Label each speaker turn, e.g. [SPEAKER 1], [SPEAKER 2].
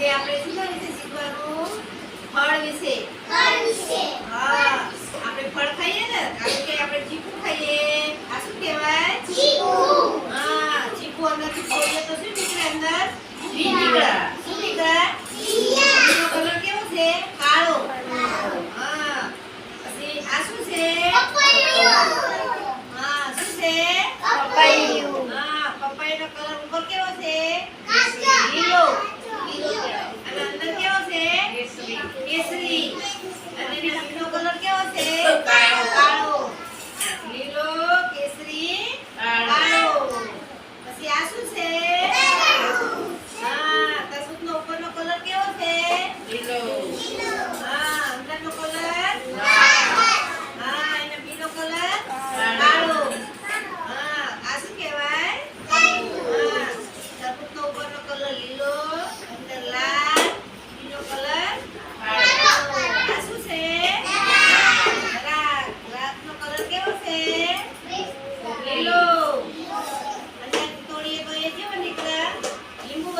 [SPEAKER 1] આજે આપણે શું વિશે શીખવાનું? ફળ વિશે.
[SPEAKER 2] ફળ વિશે.
[SPEAKER 1] હા. આપણે ફળ ખાઈએ ને? કારણ કે આપણે ચીકુ ખાઈએ. આ શું કહેવાય?
[SPEAKER 2] ચીકુ.
[SPEAKER 1] હા ચીકુ અંદરથી ખોલીએ તો શું નીકળે અંદર? બી નીકળે શું નીકળે?